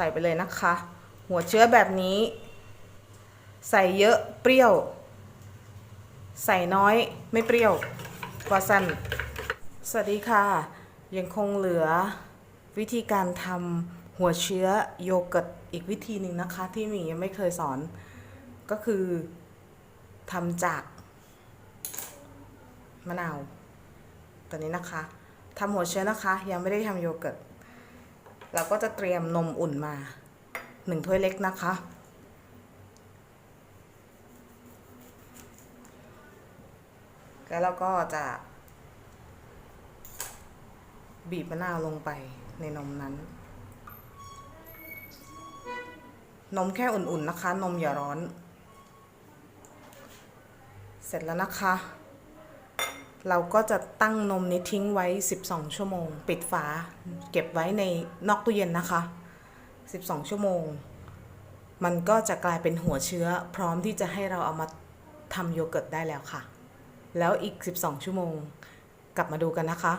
ใส่ไปเลยนะคะ หัวเชื้อแบบนี้ ใส่เยอะเปรี้ยว ใส่น้อยไม่เปรี้ยวกว่าสั้นสวัสดีค่ะ ยังคงเหลือวิธีการทำหัวเชื้อโยเกิร์ตอีกวิธีหนึ่งนะคะ ที่มียังไม่เคยสอนก็คือทำจากมะนาวตัวนี้นะคะทำหัวเชื้อนะคะ ยังไม่ได้ทำโยเกิร์ต เราก็จะเตรียมนมอุ่นมาหนึ่งถ้วยเล็กนะคะ แล้วเราก็จะ บีบมะนาวลงไปในนมนั้น นมแค่อุ่นๆนะคะ นมอย่าร้อน เสร็จแล้วนะคะ เราก็จะตั้งนมนี้ทิ้งไว้ 12 ชั่วโมง ปิดฝา เก็บไว้ในนอกตู้เย็นนะคะ 12 ชั่วโมง มันก็จะกลายเป็นหัวเชื้อ พร้อมที่จะให้เราเอามาทำโยเกิร์ตได้แล้วค่ะ แล้วอีก 12 ชั่วโมง กลับมาดูกันนะคะ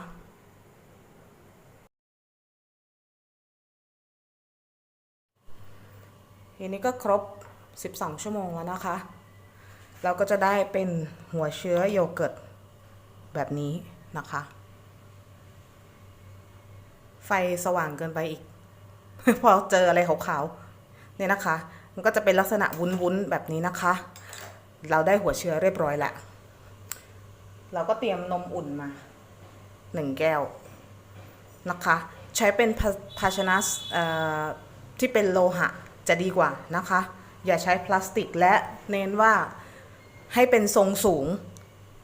ทีนี้ก็ครบ 12 ชั่วโมงแล้วนะคะ เราก็จะได้เป็นหัวเชื้อโยเกิร์ต แบบนี้นะคะ ไฟสว่างเกินไปอีก พอเจออะไรขาวๆเนี่ยนะคะ มันก็จะเป็นลักษณะวุ้นๆแบบนี้นะคะ เราได้หัวเชื้อเรียบร้อยแล้วเราก็เตรียมนมอุ่นมาหนึ่งแก้วนะคะ ใช้เป็นภาชนะที่เป็นโลหะจะดีกว่านะคะ อย่าใช้พลาสติกและเน้นว่าให้เป็นทรงสูง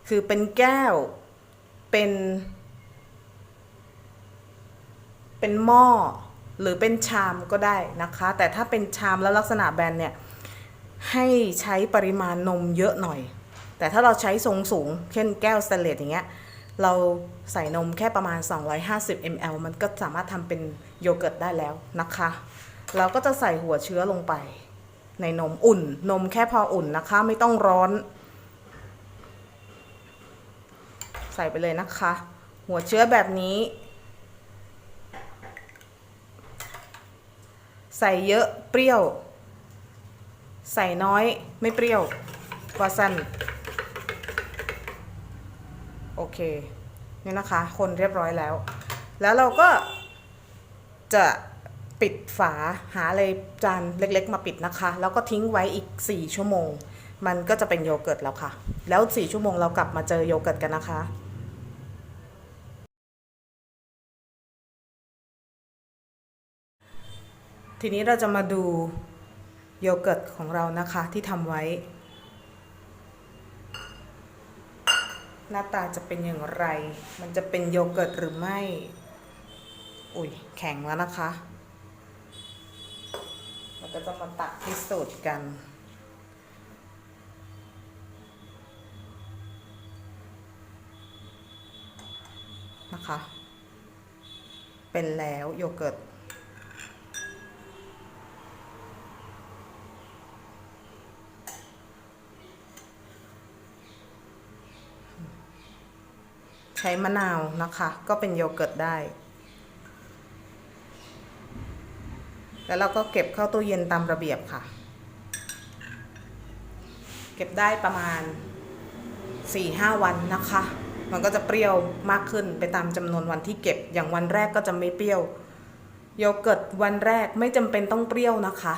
คือเป็นแก้ว เป็น เป็นหม้อหรือเป็นชามก็ได้นะคะ แต่ถ้าเป็นชามแล้วลักษณะแบนเนี่ย ให้ใช้ปริมาณนมเยอะหน่อย แต่ถ้าเราใช้ทรงสูง เช่นแก้วสเตนเลสอย่างเงี้ยเราใส่นมแค่ประมาณ 250 ml มันก็สามารถทำเป็นโยเกิร์ตได้แล้วนะคะ เราก็จะใส่หัวเชื้อลงไป ในนมอุ่น นมแค่พออุ่นนะคะ ไม่ต้องร้อน ใส่ไปเลยนะคะ หัวเชื้อแบบนี้ ใส่เยอะเปรี้ยว ใส่น้อยไม่เปรี้ยววาสันโอเคนี่นะคะ คนเรียบร้อยแล้ว แล้วเราก็จะปิดฝาหาอะไรจานเล็กๆ มาปิดนะคะ แล้วก็ทิ้งไว้อีก 4 ชั่วโมง มันก็จะเป็นโยเกิร์ตแล้วค่ะ แล้ว 4 ชั่วโมงเรากลับมาเจอโยเกิร์ตกันนะคะ ทีนี้เราจะมาดูโยเกิร์ตของเรานะคะที่ทำไว้ หน้าตาจะเป็นอย่างไร มันจะเป็นโยเกิร์ตหรือไม่ อุ้ยแข็งแล้วนะคะเราก็จะมาตักพิสูจน์กัน นะคะ เป็นแล้วโยเกิร์ต ช้มะนาวนะคะ ก็เป็นโยเกิร์ตได้ แล้วเราก็เก็บเข้าตู้เย็นตามระเบียบค่ะ เก็บได้ประมาณ 4-5 วันนะคะ มันก็จะเปรี้ยวมากขึ้นไปตามจำนวนวันที่เก็บ อย่างวันแรกก็จะไม่เปรี้ยว โยเกิร์ตวันแรกไม่จำเป็นต้องเปรี้ยวนะคะ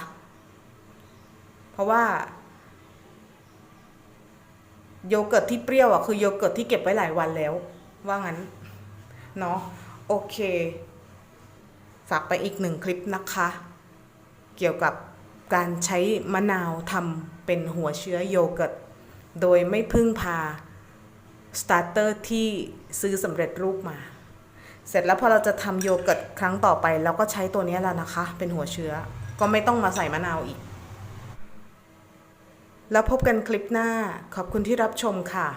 เพราะว่าโยเกิร์ตที่เปรี้ยวอะคือโยเกิร์ตที่เก็บไว้หลายวันแล้ว ว่างั้น เนาะโอเค ฝากไปอีกหนึ่งคลิปนะคะ เกี่ยวกับการใช้มะนาวทำเป็นหัวเชื้อโยเกิร์ต โดยไม่พึ่งพาสตาร์เตอร์ที่ซื้อสำเร็จรูปมา เสร็จแล้วพอเราจะทำโยเกิร์ตครั้งต่อไปเราก็ใช้ตัวนี้แล้วนะคะ เป็นหัวเชื้อก็ไม่ต้องมาใส่มะนาวอีก แล้วพบกันคลิปหน้าขอบคุณที่รับชมค่ะ